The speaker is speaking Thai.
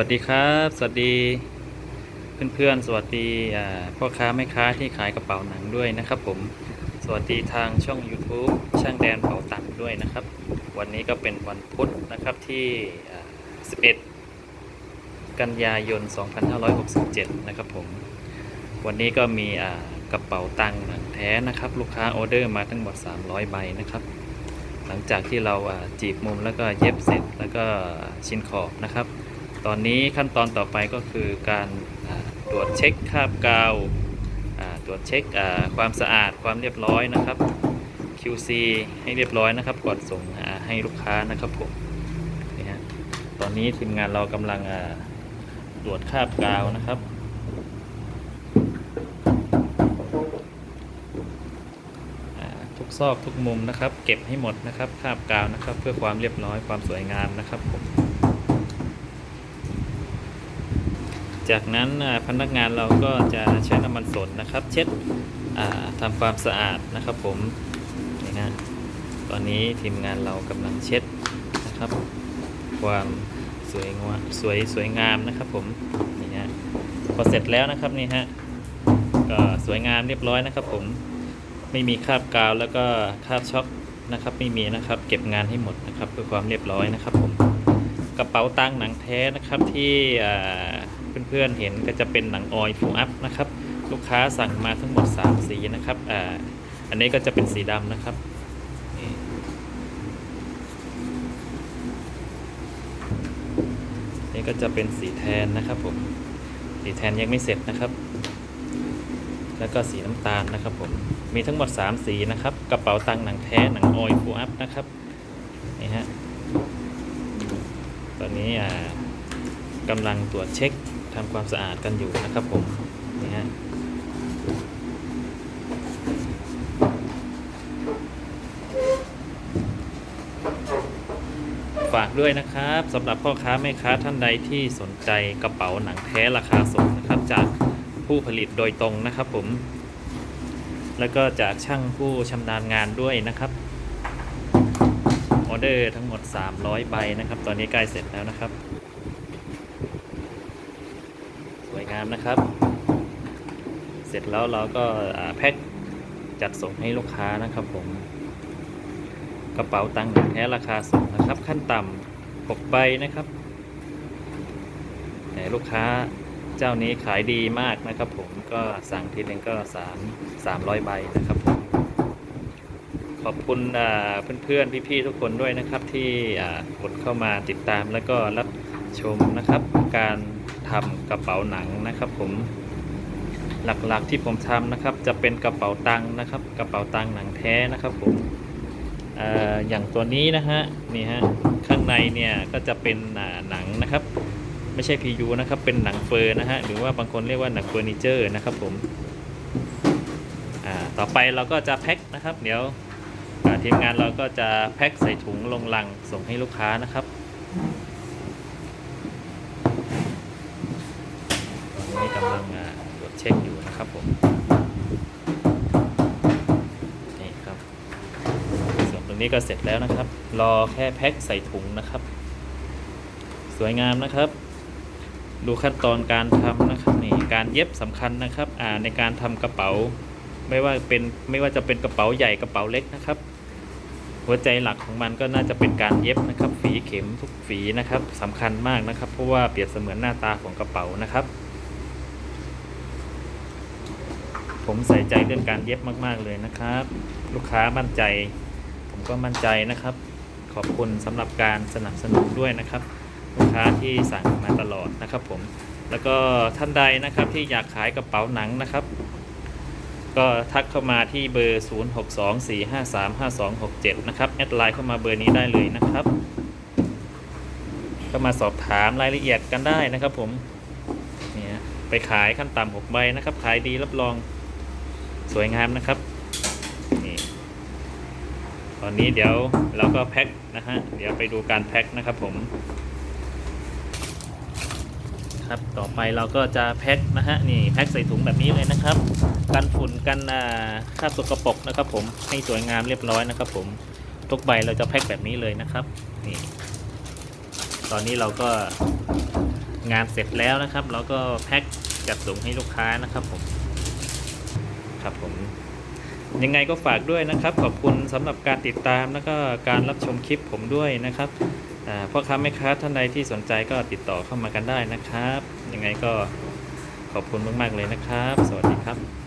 วัสดีครับ สวัสดีเพื่อนๆ สวัสดีพ่อค้าแม่ค้าที่ขายกระเป๋าหนังด้วยนะครับ ผม สวัสดีทางช่อง YouTube ช่างแดนเป๋าตังค์ด้วยนะครับ วันนี้ก็เป็นวันพุธนะครับที่ 11 กันยายน 2567 นะครับผม วันนี้ก็มีกระเป๋าตังค์หนังแท้นะครับ ลูกค้าออเดอร์มาทั้งหมด 300 ใบนะครับ หลังจากที่เราจีบมุมแล้วก็เย็บเสร็จแล้วก็ชิ้นขอบนะครับ ตอนนี้ขั้นตอนต่อไปก็คือการตรวจเช็คคราบกาวตรวจเช็คความสะอาดความเรียบร้อยนะครับ QC ให้เรียบร้อยนะครับ ก่อนส่งให้ลูกค้านะครับผมนี่ฮะตอนนี้ทีมงานเรากำลังตรวจคราบกาวนะครับทุกซอกทุกมุมนะครับ เก็บให้หมดนะครับคราบกาวนะครับ เพื่อความเรียบร้อยความสวยงามนะครับผม จากนั้นพนักงานเราก็จะใช้น้ำมันสดนะครับ เช็ดทำความสะอาดนะครับผมนี่ฮะตอนนี้ทีมงานเรากำลังเช็ดนะครับ ความสวยงามสวยสวยงามนะครับผมนี่ฮะพอเสร็จแล้วนะครับนี่ฮะก็สวยงามเรียบร้อยนะครับ ผมไม่มีคราบกาวแล้วก็คราบช็อกนะครับ ไม่มีนะครับ เก็บงานให้หมดนะครับเพื่อความเรียบร้อยนะครับ ผมกระเป๋าตังค์หนังแท้นะครับที่ เพื่อนๆเห็นก็จะเป็นหนังออยฟูอัพนะครับ ลูกค้าสั่งมาทั้งหมด 3 สีนะครับอ่าอันนี้ก็จะเป็นสีดำนะครับนี่ก็จะเป็นสีแทนนะครับผมสีแทนยังไม่เสร็จนะครับ แล้วก็สีน้ำตาลนะครับผมมีทั้งหมด 3 สีนะครับ กระเป๋าตังค์หนังแท้หนังออยฟูอัพนะครับนี่ฮะตอนนี้อ่ากำลังตรวจเช็ค ทำความสะอาดกันอยู่นะครับผมนี่ฮะฝากด้วยนะครับสำหรับพ่อค้าแม่ค้าท่านใดที่สนใจกระเป๋าหนังแท้ราคาส่งนะครับ จากผู้ผลิตโดยตรงนะครับผม แล้วก็จากช่างผู้ชำนาญงานด้วยนะครับออเดอร์ทั้งหมด 300 ใบนะครับ ตอนนี้ใกล้เสร็จแล้วนะครับ สวย งามนะครับ เสร็จแล้วเราก็แพ็คจัดส่งให้ลูกค้านะครับผม กระเป๋าตังค์แท้ราคาส่งนะครับ ขั้นต่ำ6ใบนะครับแต่ลูกค้าเจ้านี้ขายดีมากนะครับ ผมก็สั่งทีนึงก็3 300ใบนะครับผมขอบคุณเพื่อนๆ พี่ๆ ทุกคนด้วยนะครับที่กดเข้ามาติดตามแล้วก็รับชมนะครับ การทำ กระเป๋าหนังนะครับ ผมหลักๆที่ผมทำนะครับ จะเป็นกระเป๋าตังค์นะครับ กระเป๋าตังค์หนังแท้นะครับผมออย่างตัวนี้นะฮะนี่ฮะข้างในเนี่ยก็จะเป็นหนังนะครับ ไม่ใช่ PU นะครับเป็นหนังเฟอร์นะฮะหรือว่าบางคนเรียกว่าหนังเฟอร์นิเจอร์นะครับผมต่อไปเราก็จะแพ็คนะครับ เดี๋ยวทีมงานเราก็จะแพ็คใส่ถุงลงลังส่งให้ลูกค้านะครับตอนนี้ กำลังอ่าตรวจเช็คอยู่นะครับผมนี่ครับส่วนตรงนี้ก็เสร็จแล้วนะครับ รอแค่แพ็คใส่ถุงนะครับ สวยงามนะครับ ดูขั้นตอนการทำนะครับนี่การเย็บสำคัญนะครับอ่าในการทำกระเป๋า ไม่ว่าเป็นไม่ว่าจะเป็นกระเป๋าใหญ่กระเป๋าเล็กนะครับหัวใจหลักของมันก็น่าจะเป็นการเย็บนะครับ ฝีเข็มทุกฝีนะครับสำคัญมากนะครับ เพราะว่าเปรียบเสมือนหน้าตาของกระเป๋านะครับ ผมใส่ใจเรื่องการเย็บมาก ๆ เลยนะครับ ลูกค้ามั่นใจ ผมก็มั่นใจนะครับ ขอบคุณสำหรับการสนับสนุนด้วยนะครับ ลูกค้าที่สั่งมาตลอดนะครับ ผมแล้วก็ท่านใดนะครับที่อยากขายกระเป๋าหนังนะครับ ก็ทักเข้ามาที่เบอร์ 0624535267 นะครับแอดไลน์เข้ามาเบอร์นี้ได้เลยนะครับก็มาสอบถามรายละเอียดกันได้นะครับ ผมเนี่ยไปขายขั้นต่ำหกใบนะครับ ขายดีรับรอง สวยงามนะครับนี่ตอนนี้เดี๋ยวเราก็แพ็คนะฮะเดี๋ยวไปดูการแพ็คนะครับผมครับต่อไปเราก็จะแพ็คนะฮะนี่แพ็คใส่ถุงแบบนี้เลยนะครับกันฝุ่นกันอ่าคราบสกปรกนะครับ ผมให้สวยงามเรียบร้อยนะครับ ผมทุกใบเราจะแพ็คแบบนี้เลยนะครับนี่ตอนนี้เราก็งานเสร็จแล้วนะครับ เราก็แพ็คจัดส่งให้ลูกค้านะครับผม ครับผมยังไงก็ฝากด้วยนะครับ ขอบคุณสำหรับการติดตามแล้วก็การรับชมคลิปผมด้วยนะครับพ่อค้าแม่ค้าท่านใดที่สนใจก็ติดต่อเข้ามากันได้นะครับ ยังไงก็ขอบคุณมาก ๆ เลยนะครับ สวัสดีครับ